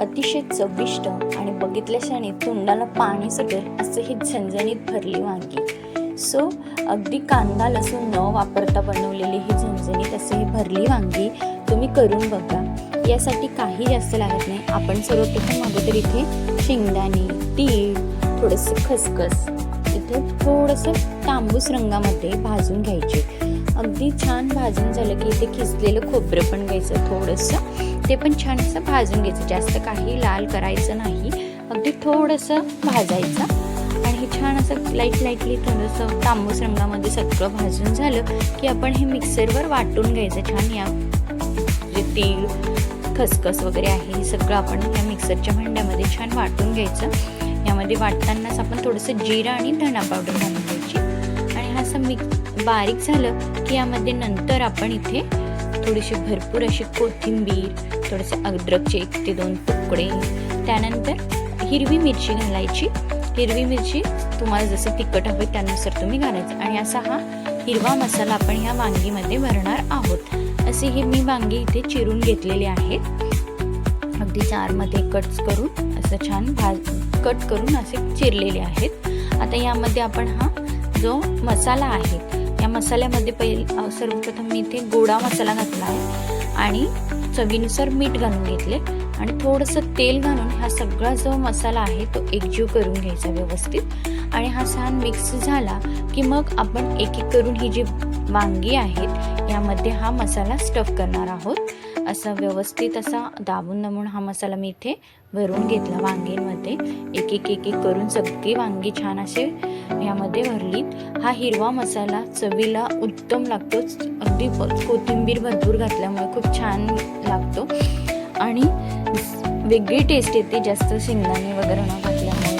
अतिशय चविष्ट आणि बघितल्याशाने तोंडाला पाणी सुटेल असं ही झणझणीत भरली वांगी. सो अगदी कांदा लसूण न वापरता बनवलेली ही झणझणीत असं ही भरली वांगी तुम्ही करून बघा. यासाठी काही जास्त लागत नाही. आपण सर्वप्रथम अगोदर इथे शेंगदाणे तीळ थोडंसं खसखस इथे थोडंसं तांबूस रंगामध्ये भाजून घ्यायचे. अगदी छान भाजून झालं की इथे खिचलेलं खोबरं पण घ्यायचं थोडंसं. ते पण छान असं भाजून घ्यायचं. जास्त काही लाल करायचं नाही. अगदी थोडंसं भाजायचं. आणि हे छान असं लाइट लाईटली थोडंसं तांबूस रंगामध्ये सगळं भाजून झालं की आपण हे मिक्सरवर वाटून घ्यायचं छान. या जे तेल खसखस वगैरे आहे हे सगळं आपण या मिक्सरच्या भांड्यामध्ये छान वाटून घ्यायचं. यामध्ये वाटतानाच आपण थोडंसं जिरा आणि धणा पावडर घालून घ्यायची. आणि हा असं मिक्स बारीक झालं की यामध्ये नंतर आपण इथे थोडीशी भरपूर अशी कोथिंबीर थोडेसे अद्रकचे एक ते दोन तुकडे त्यानंतर हिरवी मिरची घालायची. हिरवी मिरची तुम्हाला जसं तिखट हवे त्यानुसार तुम्ही घालायचं. आणि असा हा हिरवा मसाला आपण ह्या वांगीमध्ये भरणार आहोत. असे हे मी वांगी इथे चिरून घेतलेले आहेत. अगदी चारमध्ये कट्स करून असं छान भाज कट करून असे चिरलेले आहेत. आता यामध्ये आपण हा जो मसाला आहे या मसाल्यामध्ये पहिले सर्वप्रथम मी इथे गोडा मसाला घातला आहे आणि चवीनुसार मीठ घालून घेतले आणि थोडंसं तेल घालून हा सगळा जो मसाला आहे तो एकजीव करून घ्यायचा व्यवस्थित. आणि हा छान मिक्स झाला की मग आपण एक एक करून ही जी वांगी आहेत यामध्ये हा मसाला स्टफ करणार आहोत. असा व्यवस्थित असा दाबून दाबून हा मसाला मी इथे भरून घेतला वांगींमध्ये. एक एक एक एक करून सगळी वांगी छान असे यामध्ये भरलीत. हा हिरवा मसाला चवीला उत्तम लागतो. अगदी कोथिंबीर भरपूर घातल्यामुळे खूप छान लागतो. आणि वेगळी टेस्ट येते जास्त शेंगदाणे वगैरे न घातल्यामुळे.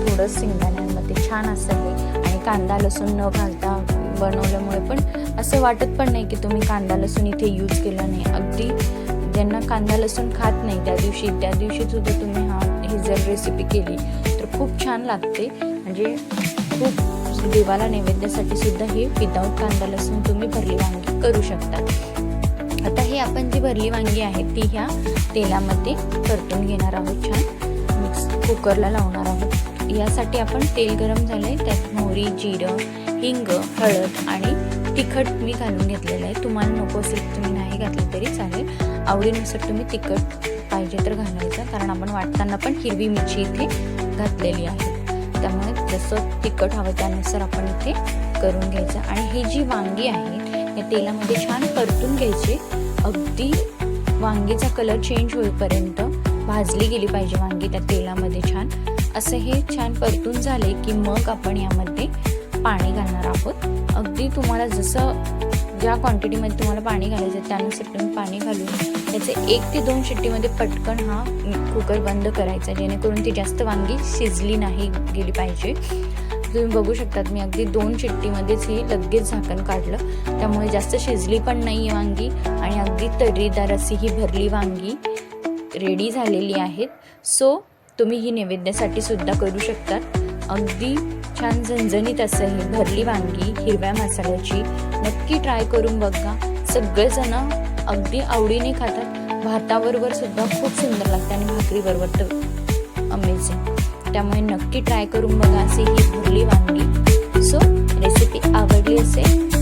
थोडं शेंगदाण्यांमध्ये छान असं आहे आणि कांदा लसूण न घालता बनवल्यामुळे पण असं वाटत पण नाही की तुम्ही कांदा लसूण इथे यूज केला नाही. अगदी ज्यांना कांदा लसूण खात नाही त्या दिवशी त्या दिवशी सुद्धा तुम्ही हा ही जर रेसिपी केली तर खूप छान लागते. म्हणजे खूप देवाला नैवेद्यासाठी सुद्धा हे विदाऊट कांदा लसूण तुम्ही भरली वांगी करू शकता. आता हे आपण जी भरली वांगी आहे ती ह्या तेलामध्ये परतून घेणार आहोत छान. मिक्स कुकरला लावणार आहोत. यासाठी आपण तेल गरम झालंय त्यात मोहरी जिरं हिंग हळद आणि तिखट मी घालून घेतलेलं आहे. तुम्हाला नको असेल तुम्ही नाही घातलं तरी चालेल. आवडीनुसार तुम्ही तिखट पाहिजे तर घालायचं कारण आपण वाटताना पण हिरवी मिरची इथे घातलेली आहे. त्यामुळे जसं तिखट हवं त्यानुसार आपण इथे करून घ्यायचं. आणि ही जी वांगी आहे या तेलामध्ये छान परतून घ्यायची. अगदी वांगीचा कलर चेंज होईपर्यंत भाजली गेली पाहिजे वांगी त्या तेलामध्ये छान. असं हे छान परतून झाले की मग आपण यामध्ये पाणी घालणार आहोत. अगदी तुम्हाला जसं ज्या क्वांटिटीमध्ये तुम्हाला पाणी घालायचं आहे त्यानुसार तुम्ही पाणी घालून त्याचे एक ते दोन शिट्टीमध्ये पटकन हा कुकर बंद करायचा जेणेकरून ती जास्त वांगी शिजली नाही गेली पाहिजे. तुम्ही बघू शकतात मी अगदी दोन शिट्टीमध्येच ही लगेच झाकण काढलं. त्यामुळे जास्त शिजली पण नाही आहे वांगी आणि अगदी तर्रीदार अशी ही भरली वांगी रेडी झालेली आहेत. सो तुम्ही ही नैवेद्यासाठी सुद्धा करू शकतात. अगदी छान झणझणीत असं ही भरली वांगी हिरव्या मसाल्याची. नक्की ट्राय करून बघा. सगळेजण अगदी आवडीने खातात. भाताबरोबर सुद्धा खूप सुंदर लागते आणि भाकरीबरोबर तर अमेझिंग त्यामुळे नक्की ट्राय करून बघा असे ही भरली वांगी. सो रेसिपी आवडली असेल